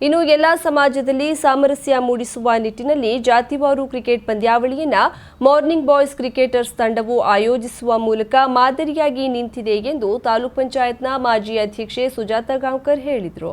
ಇನ್ನು ಎಲ್ಲ ಸಮಾಜದಲ್ಲಿ ಸಾಮರಸ್ಯ ಮೂಡಿಸುವ ನಿಟ್ಟಿನಲ್ಲಿ ಜಾತಿವಾರು ಕ್ರಿಕೆಟ್ ಪಂದ್ಯಾವಳಿಯನ್ನ ಮಾರ್ನಿಂಗ್ ಬಾಯ್ಸ್ ಕ್ರಿಕೆಟರ್ಸ್ ತಂಡವು ಆಯೋಜಿಸುವ ಮೂಲಕ ಮಾದರಿಯಾಗಿ ನಿಂತಿದೆ ಎಂದು ತಾಲೂಕ್ ಪಂಚಾಯತ್ನ ಮಾಜಿ ಅಧ್ಯಕ್ಷೆ ಸುಜಾತ ಗಾಂವ್ಕರ್ ಹೇಳಿದರು.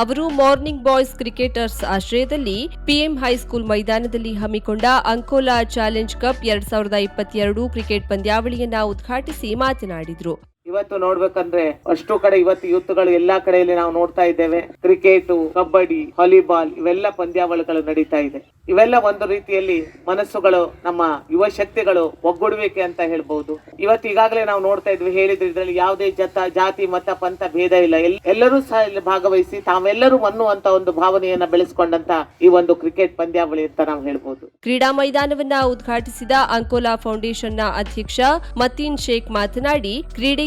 ಅವರು ಮಾರ್ನಿಂಗ್ ಬಾಯ್ಸ್ ಕ್ರಿಕೆಟರ್ಸ್ ಆಶ್ರಯದಲ್ಲಿ ಪಿಎಂ ಹೈಸ್ಕೂಲ್ ಮೈದಾನದಲ್ಲಿ ಹಮ್ಮಿಕೊಂಡ ಅಂಕೋಲಾ ಚಾಲೆಂಜ್ ಕಪ್ ಎರಡ್ ಸಾವಿರದ ಇಪ್ಪತ್ತೆರಡು ಕ್ರಿಕೆಟ್ ಪಂದ್ಯಾವಳಿಯನ್ನ ಉದ್ಘಾಟಿಸಿ ಮಾತನಾಡಿದರು. ಇವತ್ತು ನೋಡ್ಬೇಕಂದ್ರೆ ಅಷ್ಟು ಕಡೆ ಇವತ್ತು ಯೂತ್ಗಳು ಎಲ್ಲಾ ಕಡೆಯಲ್ಲಿ ನಾವು ನೋಡ್ತಾ ಇದ್ದೇವೆ. ಕ್ರಿಕೆಟ್, ಕಬಡ್ಡಿ, ವಾಲಿಬಾಲ್ ಇವೆಲ್ಲ ಪಂದ್ಯಾವಳಿಗಳು ನಡೀತಾ ಇದೆ. ಇವೆಲ್ಲ ಒಂದು ರೀತಿಯಲ್ಲಿ ಮನಸ್ಸುಗಳು, ನಮ್ಮ ಯುವ ಶಕ್ತಿಗಳು ಒಗ್ಗೂಡುವಿಕೆ ಅಂತ ಹೇಳ್ಬಹುದು ಇವತ್ತು ಈಗಾಗಲೇ ನಾವು ನೋಡ್ತಾ ಇದ್ವಿ, ಹೇಳಿದ್ರೆ ಇದರಲ್ಲಿ ಯಾವುದೇ ಜತ, ಜಾತಿ, ಮತ, ಪಂಥ ಭೇದ ಇಲ್ಲ. ಎಲ್ಲರೂ ಸಹ ಇಲ್ಲಿ ಭಾಗವಹಿಸಿ ತಾವೆಲ್ಲರೂ ಅನ್ನುವಂತ ಒಂದು ಭಾವನೆಯನ್ನ ಬೆಳೆಸಿಕೊಂಡಂತ ಈ ಒಂದು ಕ್ರಿಕೆಟ್ ಪಂದ್ಯಾವಳಿ ಅಂತ ನಾವು ಹೇಳ್ಬಹುದು ಕ್ರೀಡಾ ಮೈದಾನವನ್ನ ಉದ್ಘಾಟಿಸಿದ ಅಂಕೋಲಾ ಫೌಂಡೇಶನ್ನ ಅಧ್ಯಕ್ಷ ಮತೀನ್ ಶೇಖ್ ಮಾತನಾಡಿ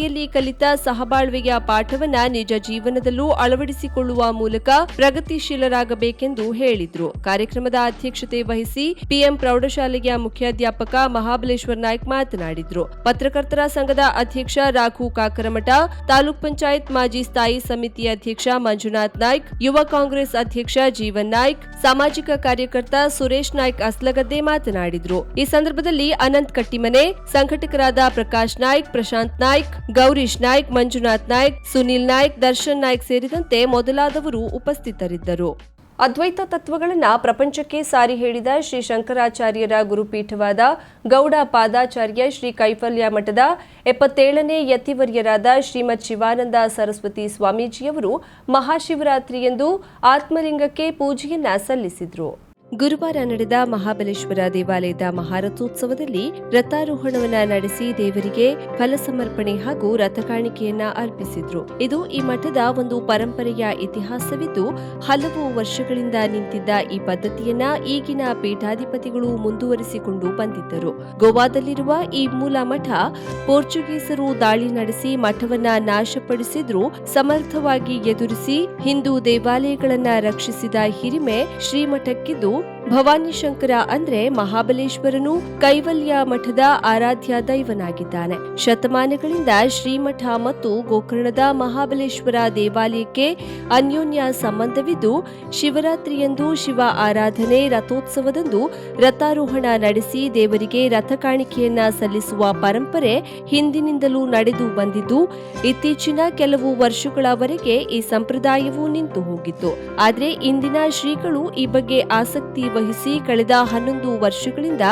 ಕ್ರೀಡೆಯಲ್ಲಿ ಕಲಿತ ಸಹಬಾಳ್ವೆಯ ಪಾಠವನ್ನ ನಿಜ ಜೀವನದಲ್ಲೂ ಅಳವಡಿಸಿಕೊಳ್ಳುವ ಮೂಲಕ ಪ್ರಗತಿಶೀಲರಾಗಬೇಕೆಂದು ಹೇಳಿದ್ರು. ಕಾರ್ಯಕ್ರಮದ ಅಧ್ಯಕ್ಷತೆ ವಹಿಸಿ ಪಿಎಂ ಪ್ರೌಢಶಾಲೆಯ ಮುಖ್ಯಾಧ್ಯಾಪಕ ಮಹಾಬಲೇಶ್ವರ್ ನಾಯ್ಕ್ ಮಾತನಾಡಿದ್ರು. ಪತ್ರಕರ್ತರ ಸಂಘದ ಅಧ್ಯಕ್ಷ ರಾಘು ಕಾಕರಮಠ, ತಾಲೂಕ್ ಪಂಚಾಯತ್ ಮಾಜಿ ಸ್ಥಾಯಿ ಸಮಿತಿ ಅಧ್ಯಕ್ಷ ಮಂಜುನಾಥ್ ನಾಯ್ಕ್, ಯುವ ಕಾಂಗ್ರೆಸ್ ಅಧ್ಯಕ್ಷ ಜೀವನ್ ನಾಯ್ಕ್, ಸಾಮಾಜಿಕ ಕಾರ್ಯಕರ್ತ ಸುರೇಶ್ ನಾಯ್ಕ್ ಅಸ್ಲಗದ್ದೆ ಮಾತನಾಡಿದ್ರು. ಈ ಸಂದರ್ಭದಲ್ಲಿ ಅನಂತ್ ಕಟ್ಟಿಮನೆ, ಸಂಘಟಕರಾದ ಪ್ರಕಾಶ್ ನಾಯ್ಕ್, ಪ್ರಶಾಂತ್ ನಾಯ್ಕ್ ಗೌರೀಶ್ ನಾಯ್ಕ್, ಮಂಜುನಾಥ್ ನಾಯ್ಕ್, ಸುನಿಲ್ ನಾಯ್ಕ್, ದರ್ಶನ್ ನಾಯ್ಕ್ ಸೇರಿದಂತೆ ಮೊದಲಾದವರು ಉಪಸ್ಥಿತರಿದ್ದರು. ಅದ್ವೈತ ತತ್ವಗಳನ್ನು ಪ್ರಪಂಚಕ್ಕೆ ಸಾರಿ ಹೇಳಿದ ಶ್ರೀ ಶಂಕರಾಚಾರ್ಯರ ಗುರುಪೀಠವಾದ ಗೌಡ ಪಾದಾಚಾರ್ಯ ಶ್ರೀ ಕೈಫಲ್ಯ ಮಠದ ಎಪ್ಪತ್ತೇಳನೇ ಯತಿವರ್ಯರಾದ ಶ್ರೀಮತ್ ಶಿವಾನಂದ ಸರಸ್ವತಿ ಸ್ವಾಮೀಜಿಯವರು ಮಹಾಶಿವರಾತ್ರಿಯಂದು ಆತ್ಮಲಿಂಗಕ್ಕೆ ಪೂಜೆಯನ್ನ ಸಲ್ಲಿಸಿದ್ರು. ಗುರುವಾರ ನಡೆದ ಮಹಾಬಲೇಶ್ವರ ದೇವಾಲಯದ ಮಹಾರಥೋತ್ಸವದಲ್ಲಿ ರಥಾರೋಹಣವನ್ನ ನಡೆಸಿ ದೇವರಿಗೆ ಫಲ ಸಮರ್ಪಣೆ ಹಾಗೂ ರಥ ಕಾಣಿಕೆಯನ್ನ ಅರ್ಪಿಸಿದ್ರು. ಇದು ಈ ಮಠದ ಒಂದು ಪರಂಪರೆಯ ಇತಿಹಾಸವಿದ್ದು, ಹಲವು ವರ್ಷಗಳಿಂದ ನಿಂತಿದ್ದ ಈ ಪದ್ಧತಿಯನ್ನ ಈಗಿನ ಪೀಠಾಧಿಪತಿಗಳು ಮುಂದುವರಿಸಿಕೊಂಡು ಬಂದಿದ್ದರು. ಗೋವಾದಲ್ಲಿರುವ ಈ ಮೂಲ ಮಠ ಪೋರ್ಚುಗೀಸರು ದಾಳಿ ನಡೆಸಿ ಮಠವನ್ನ ನಾಶಪಡಿಸಿದ್ರೂ, ಸಮರ್ಥವಾಗಿ ಎದುರಿಸಿ ಹಿಂದೂ ದೇವಾಲಯಗಳನ್ನ ರಕ್ಷಿಸಿದ ಹಿರಿಮೆ ಶ್ರೀಮಠಕ್ಕಿದ್ದು Facebook ಭವಾನಿ ಶಂಕರ ಅಂದ್ರೆ ಮಹಾಬಲೇಶ್ವರನು ಕೈವಲ್ಯ ಮಠದ ಆರಾಧ್ಯ ದೈವನಾಗಿದ್ದಾನೆ. ಶತಮಾನಗಳಿಂದ ಶ್ರೀಮಠ ಮತ್ತು ಗೋಕರ್ಣದ ಮಹಾಬಲೇಶ್ವರ ದೇವಾಲಯಕ್ಕೆ ಅನ್ಯೋನ್ಯ ಸಂಬಂಧವಿದ್ದು, ಶಿವರಾತ್ರಿಯಂದು ಶಿವ ಆರಾಧನೆ ರಥೋತ್ಸವದಂದು ರಥಾರೋಹಣ ನಡೆಸಿ ದೇವರಿಗೆ ರಥ ಕಾಣಿಕೆಯನ್ನ ಸಲ್ಲಿಸುವ ಪರಂಪರೆ ಹಿಂದಿನಿಂದಲೂ ನಡೆದು ಬಂದಿದ್ದು, ಇತ್ತೀಚಿನ ಕೆಲವು ವರ್ಷಗಳವರೆಗೆ ಈ ಸಂಪ್ರದಾಯವು ನಿಂತು ಹೋಗಿತ್ತು. ಆದರೆ ಇಂದಿನ ಶ್ರೀಗಳು ಈ ಬಗ್ಗೆ ಆಸಕ್ತಿ ವಹಿಸಿ ಕಳೆದ ಹನ್ನೊಂದು ವರ್ಷಗಳಿಂದ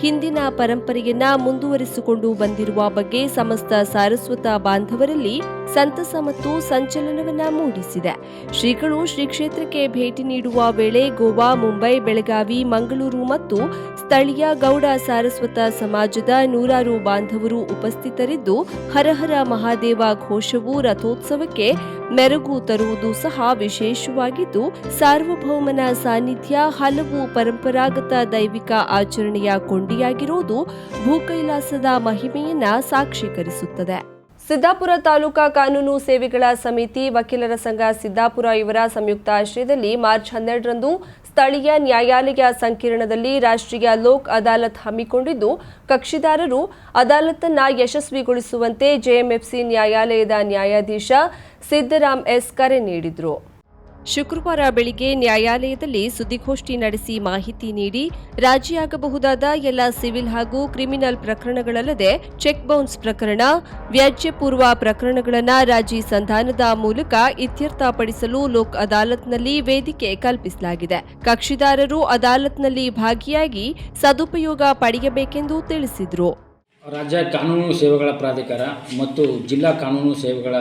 ಹಿಂದಿನ ಪರಂಪರೆಯನ್ನ ಮುಂದುವರಿಸಿಕೊಂಡು ಬಂದಿರುವ ಬಗ್ಗೆ ಸಮಸ್ತ ಸಾರಸ್ವತ ಬಾಂಧವರಲ್ಲಿ ಸಂತಸ ಮತ್ತು ಸಂಚಲನವನ್ನ ಮೂಡಿಸಿದೆ. ಶ್ರೀಗಳು ಶ್ರೀ ಕ್ಷೇತ್ರಕ್ಕೆ ಭೇಟಿ ನೀಡುವ ವೇಳೆ ಗೋವಾ, ಮುಂಬೈ, ಬೆಳಗಾವಿ, ಮಂಗಳೂರು ಮತ್ತು ಸ್ಥಳೀಯ ಗೌಡ ಸಾರಸ್ವತ ಸಮಾಜದ ನೂರಾರು ಬಾಂಧವರು ಉಪಸ್ಥಿತರಿದ್ದು ಹರಹರ ಮಹಾದೇವ ಘೋಷವು ರಥೋತ್ಸವಕ್ಕೆ ಮೆರುಗು ತರುವುದು ಸಹ ವಿಶೇಷವಾಗಿದ್ದು, ಸಾರ್ವಭೌಮನ ಸಾನ್ನಿಧ್ಯ ಹಲವು ಪರಂಪರಾಗತ ದೈವಿಕ ಆಚರಣೆಯ ಕೊಂಡಿಯಾಗಿರುವುದು ಭೂಕೈಲಾಸದ ಮಹಿಮೆಯನ್ನ ಸಾಕ್ಷೀಕರಿಸುತ್ತದೆ. ಸಿದ್ದಾಪುರ ತಾಲೂಕಾ ಕಾನೂನು ಸೇವೆಗಳ ಸಮಿತಿ ವಕೀಲರ ಸಂಘ ಸಿದ್ದಾಪುರ ಇವರ ಸಂಯುಕ್ತ ಆಶ್ರಯದಲ್ಲಿ ಮಾರ್ಚ್ ಹನ್ನೆರಡರಂದು ಸ್ಥಳೀಯ ನ್ಯಾಯಾಲಯ ಸಂಕೀರ್ಣದಲ್ಲಿ ರಾಷ್ಟ್ರೀಯ ಲೋಕ್ ಅದಾಲತ್ ಹಮ್ಮಿಕೊಂಡಿದ್ದು, ಕಕ್ಷಿದಾರರು ಅದಾಲತ್ನ ಯಶಸ್ವಿಗೊಳಿಸುವಂತೆ ಜೆಎಂಎಫ್ಸಿ ನ್ಯಾಯಾಲಯದ ನ್ಯಾಯಾಧೀಶ ಸಿದ್ದರಾಮ್ ಎಸ್ ಕರೆ ನೀಡಿದರು. ಶುಕ್ರವಾರ ಬೆಳಿಗ್ಗೆ ನ್ಯಾಯಾಲಯದಲ್ಲಿ ಸುದ್ದಿಗೋಷ್ಠಿ ನಡೆಸಿ ಮಾಹಿತಿ ನೀಡಿ ರಾಜಿಯಾಗಬಹುದಾದ ಎಲ್ಲ ಸಿವಿಲ್ ಹಾಗೂ ಕ್ರಿಮಿನಲ್ ಪ್ರಕರಣಗಳಲ್ಲದೆ ಚೆಕ್ ಬೌನ್ಸ್ ಪ್ರಕರಣ, ವ್ಯಾಜ್ಯಪೂರ್ವ ಪ್ರಕರಣಗಳನ್ನು ರಾಜಿ ಸಂಧಾನದ ಮೂಲಕ ಇತ್ಯರ್ಥಪಡಿಸಲು ಲೋಕ್ ಅದಾಲತ್ನಲ್ಲಿ ವೇದಿಕೆ ಕಲ್ಪಿಸಲಾಗಿದೆ. ಕಕ್ಷಿದಾರರು ಅದಾಲತ್ನಲ್ಲಿ ಭಾಗಿಯಾಗಿ ಸದುಪಯೋಗ ಪಡೆಯಬೇಕೆಂದು ತಿಳಿಸಿದರು. ರಾಜ್ಯ ಕಾನೂನು ಸೇವೆಗಳ ಪ್ರಾಧಿಕಾರ ಮತ್ತು ಜಿಲ್ಲಾ ಕಾನೂನು ಸೇವೆಗಳ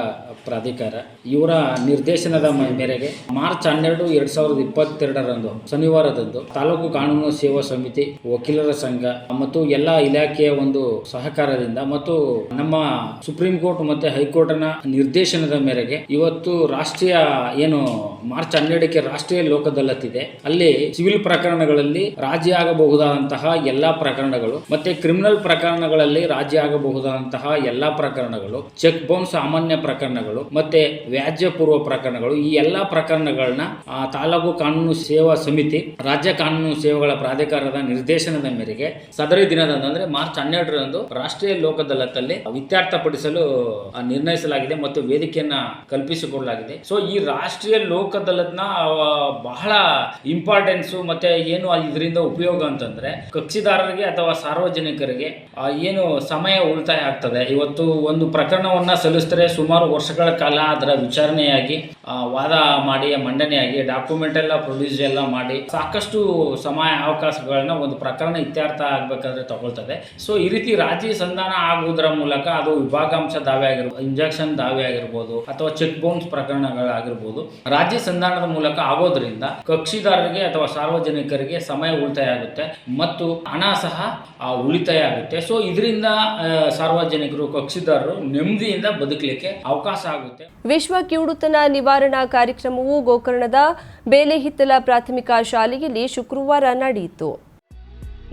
ಪ್ರಾಧಿಕಾರ, ಇವರ ನಿರ್ದೇಶನದ ಮೇರೆಗೆ ಮಾರ್ಚ್ ಹನ್ನೆರಡು ಎರಡ್ ಸಾವಿರದ ಇಪ್ಪತ್ತೆರಡರಂದು ಶನಿವಾರದಂದು ತಾಲೂಕು ಕಾನೂನು ಸೇವಾ ಸಮಿತಿ ವಕೀಲರ ಸಂಘ ಮತ್ತು ಎಲ್ಲ ಇಲಾಖೆಯ ಒಂದು ಸಹಕಾರದಿಂದ ಮತ್ತು ನಮ್ಮ ಸುಪ್ರೀಂ ಕೋರ್ಟ್ ಮತ್ತೆ ಹೈಕೋರ್ಟ್ನ ನಿರ್ದೇಶನದ ಮೇರೆಗೆ ಇವತ್ತು ರಾಷ್ಟ್ರೀಯ ಏನು ಮಾರ್ಚ್ ಹನ್ನೆರಡಕ್ಕೆ ರಾಷ್ಟ್ರೀಯ ಲೋಕದಲ್ಲತ್ತಿದೆ. ಅಲ್ಲಿ ಸಿವಿಲ್ ಪ್ರಕರಣಗಳಲ್ಲಿ ರಾಜಿ ಆಗಬಹುದಾದಂತಹ ಎಲ್ಲಾ ಪ್ರಕರಣಗಳು ಮತ್ತೆ ಕ್ರಿಮಿನಲ್ ಪ್ರಕರಣಗಳಲ್ಲಿ ಲೋಕದಲ್ಲಿ ರಾಜ್ಯ ಆಗಬಹುದಾದಂತಹ ಎಲ್ಲ ಪ್ರಕರಣಗಳು, ಚೆಕ್ ಬೌನ್ಸ್ ಸಾಮಾನ್ಯ ಪ್ರಕರಣಗಳು, ಮತ್ತೆ ವ್ಯಾಜ್ಯ ಪೂರ್ವ ಪ್ರಕರಣಗಳು, ಈ ಎಲ್ಲ ಪ್ರಕರಣಗಳನ್ನ ತಾಲೂಕು ಕಾನೂನು ಸೇವಾ ಸಮಿತಿ, ರಾಜ್ಯ ಕಾನೂನು ಸೇವೆಗಳ ಪ್ರಾಧಿಕಾರದ ನಿರ್ದೇಶನದ ಮೇರೆಗೆ ಸದರಿ ದಿನದಂದು ಅಂದ್ರೆ ಮಾರ್ಚ್ ಹನ್ನೆರಡರಂದು ರಾಷ್ಟ್ರೀಯ ಲೋಕ ಅದಾಲತ್ನಲ್ಲಿ ಇತ್ಯರ್ಥಪಡಿಸಲು ನಿರ್ಣಯಿಸಲಾಗಿದೆ ಮತ್ತು ವೇದಿಕೆಯನ್ನ ಕಲ್ಪಿಸಿಕೊಳ್ಳಲಾಗಿದೆ ಸೊ ಈ ರಾಷ್ಟ್ರೀಯ ಲೋಕ ಬಹಳ ಇಂಪಾರ್ಟೆನ್ಸು ಮತ್ತೆ ಏನು ಇದರಿಂದ ಉಪಯೋಗ ಅಂತಂದ್ರೆ, ಕಕ್ಷಿದಾರರಿಗೆ ಅಥವಾ ಸಾರ್ವಜನಿಕರಿಗೆ ಏನು ಸಮಯ ಉಳಿತಾಯ ಆಗ್ತದೆ? ಇವತ್ತು ಒಂದು ಪ್ರಕರಣವನ್ನ ಸಲ್ಲಿಸಿದ್ರೆ ಸುಮಾರು ವರ್ಷಗಳ ಕಾಲ ಅದರ ವಿಚಾರಣೆಯಾಗಿ ವಾದ ಮಾಡಿ, ಮಂಡನೆಯಾಗಿ ಡಾಕ್ಯುಮೆಂಟ್ ಎಲ್ಲ ಪ್ರೊಡ್ಯೂಸ್ ಎಲ್ಲ ಮಾಡಿ ಸಾಕಷ್ಟು ಸಮಯ ಅವಕಾಶಗಳನ್ನ ಒಂದು ಪ್ರಕರಣ ಇತ್ಯರ್ಥ ಆಗ್ಬೇಕಾದ್ರೆ ತಗೊಳ್ತದೆ. ಸೊ ಈ ರೀತಿ ರಾಜಿ ಸಂಧಾನ ಆಗುವುದರ ಮೂಲಕ ಅದು ವಿಭಾಗಾಂಶ ದಾವೆ ಆಗಿರ್ಬೋದು ಇಂಜೆಕ್ಷನ್ ದಾವೆ ಆಗಿರ್ಬೋದು ಅಥವಾ ಚೆಕ್ ಬೌನ್ಸ್ ಪ್ರಕರಣಗಳಾಗಿರ್ಬೋದು, ರಾಜ್ಯ ಸಂಧಾನದ ಮೂಲಕ ಆಗೋದ್ರಿಂದ ಕಕ್ಷಿದಾರರಿಗೆ ಅಥವಾ ಸಾರ್ವಜನಿಕರಿಗೆ ಸಮಯ ಉಳಿತಾಯ ಆಗುತ್ತೆ ಮತ್ತು ಹಣ ಸಹ ಉಳಿತಾಯ ಆಗುತ್ತೆ. ಸೊ ಇದರಿಂದ ಸಾರ್ವಜನಿಕರು, ಕಕ್ಷಿದಾರರು ನೆಮ್ಮದಿಯಿಂದ ಬದುಕಲಿಕ್ಕೆ ಅವಕಾಶ ಆಗುತ್ತೆ. ವಿಶ್ವ ಕಿವುಡುತನ ನಿವಾರಣಾ ಕಾರ್ಯಕ್ರಮವು ಗೋಕರ್ಣದ ಬೇಲೆಹಿತ್ತಲ ಪ್ರಾಥಮಿಕ ಶಾಲೆಯಲ್ಲಿ ಶುಕ್ರವಾರ ನಡೆಯಿತು.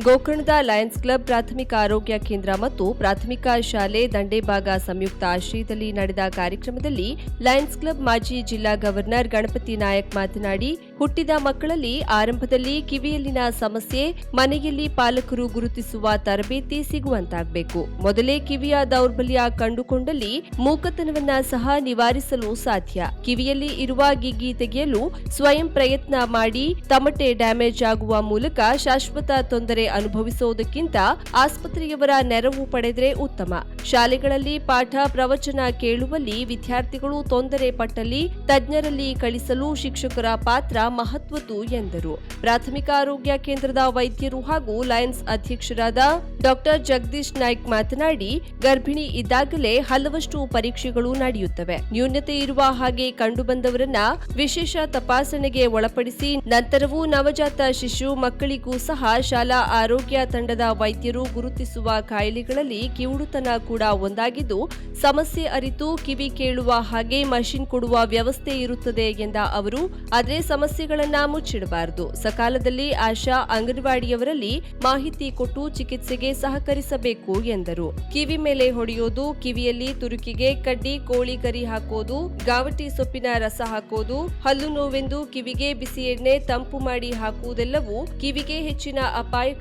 ಗೋಕರ್ಣದ ಲಯನ್ಸ್ ಕ್ಲಬ್ ಪ್ರಾಥಮಿಕ ಆರೋಗ್ಯ ಕೇಂದ್ರ ಮತ್ತು ಪ್ರಾಥಮಿಕ ಶಾಲೆ ದಂಡೇಬಾಗ ಸಂಯುಕ್ತ ಆಶ್ರಯದಲ್ಲಿ ನಡೆದ ಕಾರ್ಯಕ್ರಮದಲ್ಲಿ ಲಯನ್ಸ್ ಕ್ಲಬ್ ಮಾಜಿ ಜಿಲ್ಲಾ ಗವರ್ನರ್ ಗಣಪತಿ ನಾಯಕ್ ಮಾತನಾಡಿ, ಹುಟ್ಟಿದ ಮಕ್ಕಳಲ್ಲಿ ಆರಂಭದಲ್ಲಿ ಕಿವಿಯಲ್ಲಿನ ಸಮಸ್ಯೆ, ಮನೆಯಲ್ಲಿ ಪಾಲಕರು ಗುರುತಿಸುವ ತರಬೇತಿ ಸಿಗುವಂತಾಗಬೇಕು. ಮೊದಲೇ ಕಿವಿಯ ದೌರ್ಬಲ್ಯ ಕಂಡುಕೊಂಡಲ್ಲಿ ಮೂಕತನವನ್ನ ಸಹ ನಿವಾರಿಸಲು ಸಾಧ್ಯ. ಕಿವಿಯಲ್ಲಿ ಇರುವ ಗಿಗ್ಗಿ ತೆಗೆಯಲು ಸ್ವಯಂ ಪ್ರಯತ್ನ ಮಾಡಿ, ತಮಟೆ ಡ್ಯಾಮೇಜ್ ಆಗುವ ಮೂಲಕ ಶಾಶ್ವತ ತೊಂದರೆ ಅನುಭವಿಸುವುದಕ್ಕಿಂತ ಆಸ್ಪತ್ರೆಯವರ ನೆರವು ಪಡೆದರೆ ಉತ್ತಮ. ಶಾಲೆಗಳಲ್ಲಿ ಪಾಠ ಪ್ರವಚನ ಕೇಳುವಲ್ಲಿ ವಿದ್ಯಾರ್ಥಿಗಳು ತೊಂದರೆ ಪಟ್ಟಲ್ಲಿ ತಜ್ಞರಲ್ಲಿ ಕಳಿಸಲು ಶಿಕ್ಷಕರ ಪಾತ್ರ ಮಹತ್ವದ್ದು ಎಂದರು. ಪ್ರಾಥಮಿಕ ಆರೋಗ್ಯ ಕೇಂದ್ರದ ವೈದ್ಯರು ಹಾಗೂ ಲಯನ್ಸ್ ಅಧ್ಯಕ್ಷರಾದ ಡಾಕ್ಟರ್ ಜಗದೀಶ್ ನಾಯ್ಕ್ ಮಾತನಾಡಿ, ಗರ್ಭಿಣಿ ಇದ್ದಾಗಲೇ ಹಲವಷ್ಟು ಪರೀಕ್ಷೆಗಳು ನಡೆಯುತ್ತವೆ. ನ್ಯೂನತೆ ಇರುವ ಹಾಗೆ ಕಂಡುಬಂದವರನ್ನ ವಿಶೇಷ ತಪಾಸಣೆಗೆ ಒಳಪಡಿಸಿ ನಂತರವೂ ನವಜಾತ ಶಿಶು ಮಕ್ಕಳಿಗೂ ಸಹ ಶಾಲಾ ಆರೋಗ್ಯ ತಂಡದ ವೈದ್ಯರು ಗುರುತಿಸುವ ಕಾಯಿಲೆಗಳಲ್ಲಿ ಕಿವುಡುತನ ಕೂಡ ಒಂದಾಗಿದ್ದು, ಸಮಸ್ಯೆ ಅರಿತು ಕಿವಿ ಕೇಳುವ ಹಾಗೆ ಮಷಿನ್ ಕೊಡುವ ವ್ಯವಸ್ಥೆ ಇರುತ್ತದೆ ಎಂದ ಅವರು, ಆದರೆ ಸಮಸ್ಯೆಗಳನ್ನ ಮುಚ್ಚಿಡಬಾರದು. ಸಕಾಲದಲ್ಲಿ ಆಶಾ ಅಂಗನವಾಡಿಯವರಲ್ಲಿ ಮಾಹಿತಿ ಕೊಟ್ಟು ಚಿಕಿತ್ಸೆಗೆ ಸಹಕರಿಸಬೇಕು ಎಂದರು. ಕಿವಿ ಮೇಲೆ ಹೊಡೆಯೋದು, ಕಿವಿಯಲ್ಲಿ ತುರುಕಿಗೆ ಕಡ್ಡಿ, ಕೋಳಿ ಕರಿ ಹಾಕೋದು, ಗಾವಟಿ ಸೊಪ್ಪಿನ ರಸ ಹಾಕೋದು, ಹಲ್ಲು ನೋವೆಂದು ಕಿವಿಗೆ ಬಿಸಿ ಎಣ್ಣೆ ತಂಪು ಮಾಡಿ ಹಾಕುವುದೆಲ್ಲವೂ ಕಿವಿಗೆ ಹೆಚ್ಚಿನ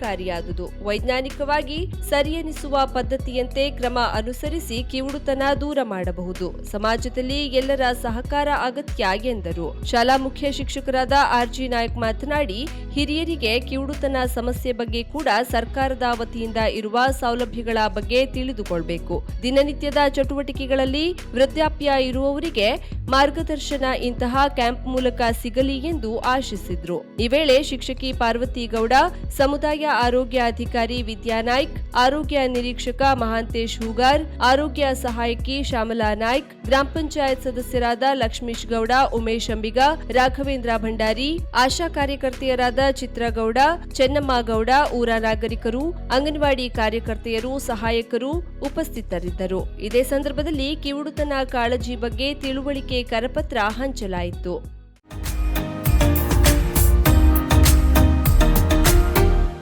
ಅಪಾಯಕಾರಿಯಾದುದು ವೈಜ್ಞಾನಿಕವಾಗಿ ಸರಿಯೆನಿಸುವ ಪದ್ಧತಿಯಂತೆ ಕ್ರಮ ಅನುಸರಿಸಿ ಕಿವುಡುತನ ದೂರ ಮಾಡಬಹುದು. ಸಮಾಜದಲ್ಲಿ ಎಲ್ಲರ ಸಹಕಾರ ಅಗತ್ಯ ಎಂದರು. ಶಾಲಾ ಮುಖ್ಯ ಶಿಕ್ಷಕರಾದ ಆರ್ಜಿ ನಾಯಕ್ ಮಾತನಾಡಿ, ಹಿರಿಯರಿಗೆ ಕಿವುಡುತನ ಸಮಸ್ಯೆ ಬಗ್ಗೆ ಕೂಡ ಸರ್ಕಾರದ ವತಿಯಿಂದ ಇರುವ ಸೌಲಭ್ಯಗಳ ಬಗ್ಗೆ ತಿಳಿದುಕೊಳ್ಬೇಕು. ದಿನನಿತ್ಯದ ಚಟುವಟಿಕೆಗಳಲ್ಲಿ ವೃದ್ಧಾಪ್ಯ ಇರುವವರಿಗೆ ಮಾರ್ಗದರ್ಶನ ಇಂತಹ ಕ್ಯಾಂಪ್ ಮೂಲಕ ಸಿಗಲಿ ಎಂದು ಆಶಿಸಿದ್ರು. ಈ ವೇಳೆ ಶಿಕ್ಷಕಿ ಪಾರ್ವತಿ ಗೌಡ ಸಮುದಾಯ ಆರೋಗ್ಯ ಅಧಿಕಾರಿ ವಿದ್ಯಾ ನಾಯ್ಕ್, ಆರೋಗ್ಯ ನಿರೀಕ್ಷಕ ಮಹಾಂತೇಶ್ ಹೂಗಾರ್, ಆರೋಗ್ಯ ಸಹಾಯಕಿ ಶ್ಯಾಮಲಾ ನಾಯ್ಕ್, ಗ್ರಾಮ ಪಂಚಾಯತ್ ಸದಸ್ಯರಾದ ಲಕ್ಷ್ಮೀಶ್ ಗೌಡ, ಉಮೇಶ್ ಅಂಬಿಗ, ರಾಘವೇಂದ್ರ ಭಂಡಾರಿ, ಆಶಾ ಕಾರ್ಯಕರ್ತೆಯರಾದ ಚಿತ್ರಗೌಡ ಚೆನ್ನಮ್ಮ ಗೌಡ, ಊರ ನಾಗರಿಕರು, ಅಂಗನವಾಡಿ ಕಾರ್ಯಕರ್ತೆಯರು, ಸಹಾಯಕರು ಉಪಸ್ಥಿತರಿದ್ದರು. ಇದೇ ಸಂದರ್ಭದಲ್ಲಿ ಕಿವುಡುತನ ಕಾಳಜಿ ಬಗ್ಗೆ ತಿಳುವಳಿಕೆ ಕರಪತ್ರ ಹಂಚಲಾಯಿತು.